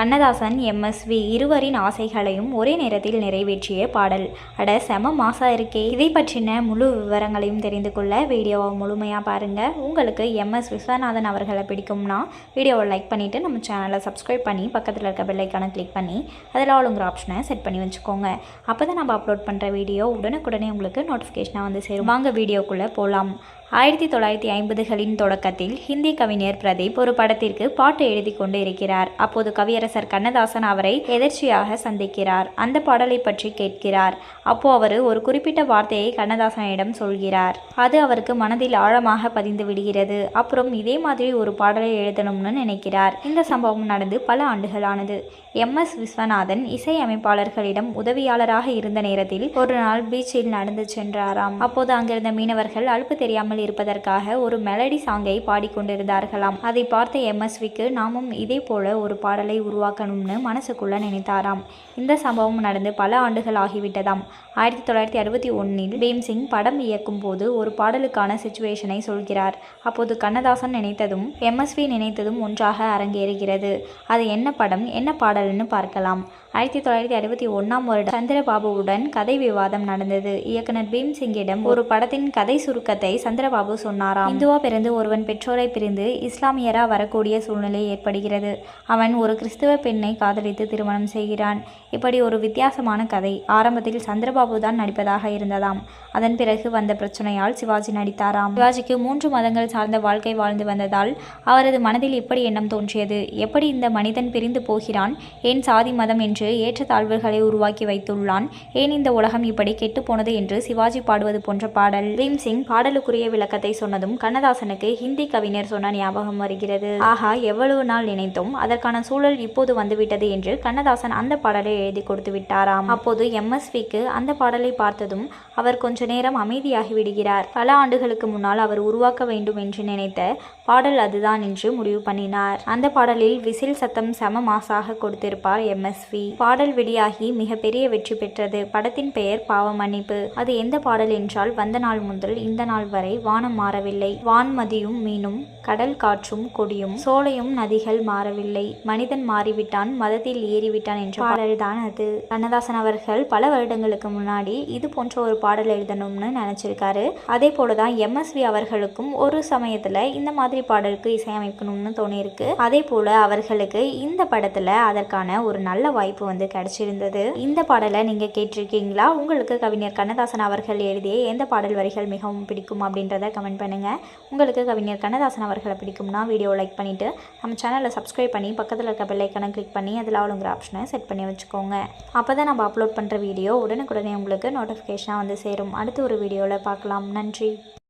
Kannadasan MSV இருவரின் ஆசைகளையும் ஒரே நேரத்தில் நிறைவேற்றிய பாடல். அட செம மாசா இருக்கே. இதை பற்றின முழு விவரங்களையும் தெரிந்து கொள்ள வீடியோவை முழுமையாக பாருங்கள் உங்களுக்கு எம்எஸ் விஸ்வநாதன் அவர்களை பிடிக்கும்னா வீடியோவை லைக் பண்ணிவிட்டு நம்ம சேனலை சப்ஸ்கிரைப் பண்ணி பக்கத்தில் இருக்க பெல்லைக்கான கிளிக் பண்ணி அதில் ஆளுங்கிற ஆப்ஷனை செட் பண்ணி வச்சுக்கோங்க. அப்போ தான் நம்ம அப்லோட் பண்ணுற வீடியோ உடனுக்குடனே உங்களுக்கு நோட்டிஃபிகேஷனாக வந்து சேரும். வாங்க வீடியோக்குள்ளே போகலாம் ஆயிரத்தி தொள்ளாயிரத்தி ஐம்பதுகளின் தொடக்கத்தில் ஹிந்தி கவிஞர் பிரதீப் ஒரு படத்திற்கு பாட்டு எழுதி கொண்டு இருக்கிறார் அப்போது கவியரசர் கண்ணதாசன் அவரை எதிர்ச்சியாக சந்திக்கிறார். அந்த பாடலை பற்றி கேட்கிறார். அப்போ அவர் ஒரு குறிப்பிட்ட வார்த்தையை கண்ணதாசனிடம் சொல்கிறார். அது அவருக்கு மனதில் ஆழமாக பதிந்து விடுகிறது. அப்புறம் இதே மாதிரி ஒரு பாடலை எழுதணும்னு நினைக்கிறார். இந்த சம்பவம் நடந்து பல ஆண்டுகளானது. எம். எஸ். விஸ்வநாதன் இசையமைப்பாளர்களிடம் உதவியாளராக இருந்த நேரத்தில் ஒரு நாள் பீச்சில் நடந்து சென்றாராம். அப்போது அங்கிருந்த மீனவர்கள் அழுப்பு தெரியாமல் இருப்பதற்காக ஒரு மெலடி சாங்கை பாடிக்கொண்டிருந்தார்களாம். அதை பார்த்த எம்எஸ்விக்கு நாமும் இதே போல ஒரு பாடலை உருவாக்கணும்னு மனசுக்குள்ள நினைத்தாராம். இந்த சம்பவம் நடந்து பல ஆண்டுகள் ஆகிவிட்டதாம். ஆயிரத்தி தொள்ளாயிரத்தி அறுபத்தி ஒன்னில் பீம்சிங் படம் இயக்கும் போது ஒரு பாடலுக்கான சுச்சுவேஷனை சொல்கிறார். அப்போது கண்ணதாசன் நினைத்ததும் எம்எஸ்வி நினைத்ததும் ஒன்றாக அரங்கேறுகிறது. அது என்ன படம் என்ன பாடல்னு பார்க்கலாம். ஆயிரத்தி தொள்ளாயிரத்தி அறுபத்தி ஒன்றாம் வருடம் சந்திரபாபுவுடன் கதை விவாதம் நடந்தது. இயக்குனர் பீம்சிங்கிடம் ஒரு படத்தின் கதை சுருக்கத்தை சந்திரபாபு சொன்னாராம். இந்துவா பிறந்து ஒருவன் பெற்றோரை பிரிந்து இஸ்லாமியரா வரக்கூடிய சூழ்நிலை ஏற்படுகிறது. அவன் ஒரு கிறிஸ்துவ பெண்ணை காதலித்து திருமணம் செய்கிறான். இப்படி ஒரு வித்தியாசமான கதை ஆரம்பத்தில் சந்திரபாபு தான் நடிப்பதாக இருந்ததாம். அதன் பிறகு வந்த பிரச்சனையால் சிவாஜி நடித்தாராம். சிவாஜிக்கு மூன்று மதங்கள் சார்ந்த வாழ்க்கை வாழ்ந்து வந்ததால் அவரது மனதில் இப்படி எண்ணம் தோன்றியது. எப்படி இந்த மனிதன் பிரிந்து போகிறான்? ஏன் சாதி மதம் என்று ஏற்றத்தாழ்வுகளை உருவாக்கி வைத்துள்ளான். ஏன் இந்த உலகம் இப்படி கெட்டு போனது என்று சிவாஜி பாடுவது போன்ற பாடல்? பீம் சிங் பாடலுக்குரிய விளக்கத்தை சொன்னதும் கண்ணதாசனுக்கு ஹிந்தி கவிஞர் சொன்ன ஞாபகம் வருகிறது. ஆஹா எவ்வளவு நாள் நினைத்தோம் அதற்கான சூழல் இப்போது வந்துவிட்டது என்று கண்ணதாசன் அந்த பாடலை எழுதி கொடுத்து விட்டாராம். அப்போது எம்எஸ்விக்கு அந்த பாடலை பார்த்ததும் அவர் கொஞ்ச நேரம் அமைதியாகி விடுகிறார். பல ஆண்டுகளுக்கு முன்னால் அவர் உருவாக்க வேண்டும் என்று நினைத்த பாடல் அதுதான் என்று முடிவு பண்ணினார். அந்த பாடலில் விசில் சத்தம் சம மாசாக கொடுத்திருப்பார் எம்எஸ்வி. பாடல் வெளியாகி மிகப்பெரிய வெற்றி பெற்றது. படத்தின் பெயர் பாவ மன்னிப்பு அது எந்த பாடல் என்றால் வந்த நாள் முதல் இந்த நாள் வரை வானம் மாறவில்லை. வான்மதியும் மீனும் கடல் காற்றும் கொடியும் சோலையும் நதிகள் மாறவில்லை. மனிதன் மாறிவிட்டான் மதத்தில் ஏறிவிட்டான் என்ற பாடல்தான் அது. கண்ணதாசன் அவர்கள் பல வருடங்களுக்கு முன்னாடி இது போன்ற ஒரு பாடல் எழுதணும்னு நினைச்சிருக்காரு. அதே போலதான் எம்எஸ்வி அவர்களுக்கும் ஒரு சமயத்துல இந்த மாதிரி பாடலுக்கு இசையமைக்கணும்னு தோணியிருக்கு. அதே போல அவர்களுக்கு இந்த படத்துல அதற்கான ஒரு நல்ல வாய்ப்பு வந்து கிடைச்சிருந்தது. இந்த பாடலை நீங்க கேட்டிருக்கீங்களா? உங்களுக்கு கவிஞர் கண்ணதாசன் அவர்கள் எழுதிய எந்த பாடல் வரிகள் மிகவும் பிடிக்கும் அப்படின்றத கமெண்ட் பண்ணுங்க. உங்களுக்கு கவிஞர் கண்ணதாசன் அவர்களை பிடிக்கும்னா வீடியோ லைக் பண்ணிட்டு நம்ம சேனலை சப்ஸ்கிரைப் பண்ணி பக்கத்தில் இருக்க பெல்லைக்கனை கிளிக் பண்ணி அதில் அவளுங்கிற ஆப்ஷனை செட் பண்ணி வச்சுக்கோங்க. அப்போ தான் நம்ம அப்லோட் பண்ணுற வீடியோ உடனுக்குடனே உங்களுக்கு நோட்டிஃபிகேஷனாக வந்து சேரும். அடுத்த ஒரு வீடியோவில் பார்க்கலாம். நன்றி.